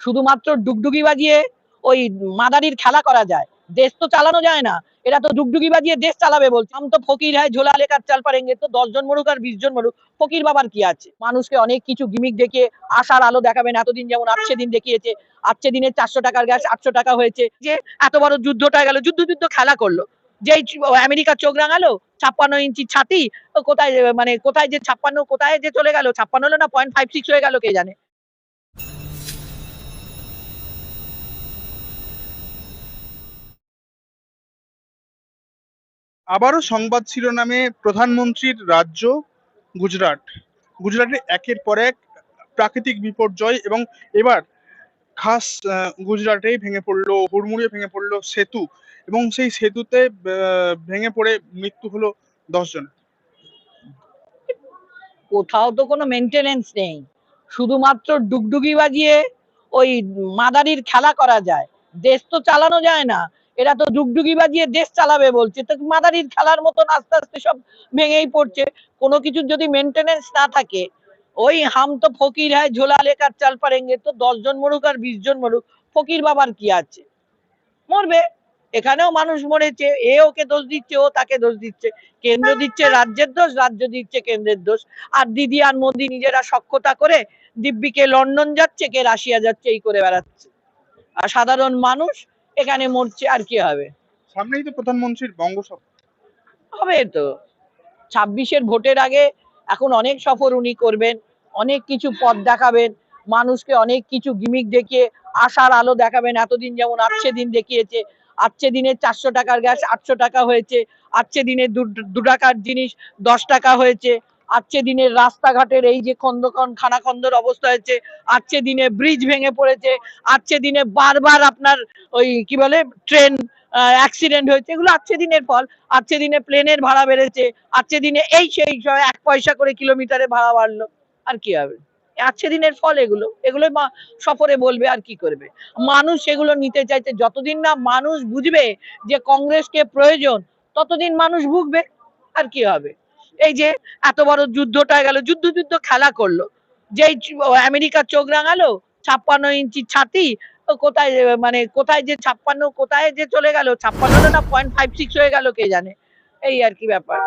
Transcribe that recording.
শুধুমাত্র ডুগডুগি বাজিয়ে ওই মাদারির খেলা করা যায়। দেশ তো চালানো যায় না। এরা তো ডুগডুগি বাজিয়ে দেশ চালাবে বলছে। আম তো ফকির হয় ঝোলা লেখার চাল পারেঙ্গে তো দশ জন মরুক আর বিশ জন মরুক, ফকির বাবার কি আছে? মানুষকে অনেক কিছু গিমিক দেখিয়ে আশার আলো দেখাবেন। এতদিন যেমন আটশে দিন দেখিয়েছে আটশে দিনে চারশো টাকার গ্যাস, আটশো টাকা হয়েছে। যে এত বড় যুদ্ধটা গেল, যুদ্ধ যুদ্ধ খেলা করল। যেই আমেরিকার চোখ রাঙালো, ছাপ্পান্ন ইঞ্চি ছাতি কোথায় মানে কোথায় যে ছাপ্পান্ন, কোথায় যে চলে গেল, ছাপ্পান্ন হলো না পয়েন্ট ফাইভ সিক্স হয়ে গেল কে জানে। আবারও সংবাদ শিরোনামে প্রধানমন্ত্রীর রাজ্য, গুজরাট। গুজরাটে একের পর এক প্রাকৃতিক বিপর্যয় এবং এবার খাস গুজরাটেই ভেঙে পড়ল, হুড়মুড়িয়ে ভেঙে পড়ল সেতু এবং সেই সেতুতে ভেঙে পড়ে মৃত্যু হলো দশজন কোথাও তো কোনো মেনটেনেন্স নেই। শুধুমাত্র ডুগডুগি বাজিয়ে ওই মাদারির খেলা করা যায়। দেশ তো চালানো যায় না। এরা তো ডুগডুগি বাজিয়ে দেশ চালাবে বলছে। তো মাদারির খেলার মতন আস্তে আস্তে সব ভেঙেই পড়ছে। কোনো কিছু যদি মেনটেনেন্স না থাকে, ওই হাম তো ফকির হয় ঝোলা লেখার চাল পারেঙ্গে তো দশ জন মরুক আর বিশ জন মরুক, ফকির বাবার কি আছে? মরবে। এখানেও মানুষ মরেছে, এ ওকে দোষ দিচ্ছে, ও তাকে দোষ দিচ্ছে। কেন্দ্র দিচ্ছে, রাজ্যের দোষ, রাজ্য দিচ্ছে কেন্দ্রের দোষ। আর দিদি আর মোদি নিজেরা সক্ষতা করে দিব্যিকে লন্ডন যাচ্ছে, কে রাশিয়া যাচ্ছে, এই করে বেড়াচ্ছে। আর সাধারণ মানুষ এখানে মরছে আর কি হবে? সামনেই তো প্রধানমন্ত্রীর বঙ্গসফর হবে তো। ছাব্বিশের ভোটের আগে এখন অনেক সফর উনি করবেন অনেক কিছু পথ দেখাবেন মানুষকে অনেক কিছু গিমিক দেখিয়ে আশার আলো দেখাবেন। এতদিন যেমন আটশে দিন দেখিয়েছে আটশে দিনে চারশো টাকার গ্যাস আটশো টাকা হয়েছে আটশে দিনে দু টাকার জিনিস দশ টাকা হয়েছে। আজকে দিনের রাস্তাঘাটের এই যে খন্দকন, খানাখন্দর অবস্থা হয়েছে আজকে দিনে ব্রিজ ভেঙে পড়েছে আজকে দিনে বারবার আপনার ওই কি বলে ট্রেন অ্যাক্সিডেন্ট হয়েছে, এগুলো আজকে দিনের ফল। আজকে দিনে প্লেনের ভাড়া বেড়েছে আজকে দিনে এই সেই এক পয়সা করে কিলোমিটারে ভাড়া বাড়লো। আর কি হবে? আজকে দিনের ফল এগুলো। এগুলো সফরে বলবে আর কি করবে? মানুষ এগুলো নিতে চাইছে। যতদিন না মানুষ বুঝবে যে কংগ্রেসকে প্রয়োজন, ততদিন মানুষ ভুগবে, আর কি হবে? এই যে এত বড় যুদ্ধটা গেল, যুদ্ধ যুদ্ধ খেলা করল। যেই আমেরিকার চোখ রাঙালো, ছাপ্পান্ন ইঞ্চি ছাতি কোথায় মানে কোথায় যে ছাপ্পান্ন, কোথায় যে চলে গেল ছাপ্পান্ন না পয়েন্ট ফাইভ সিক্স হয়ে গেল কে জানে। এই আর কি ব্যাপার।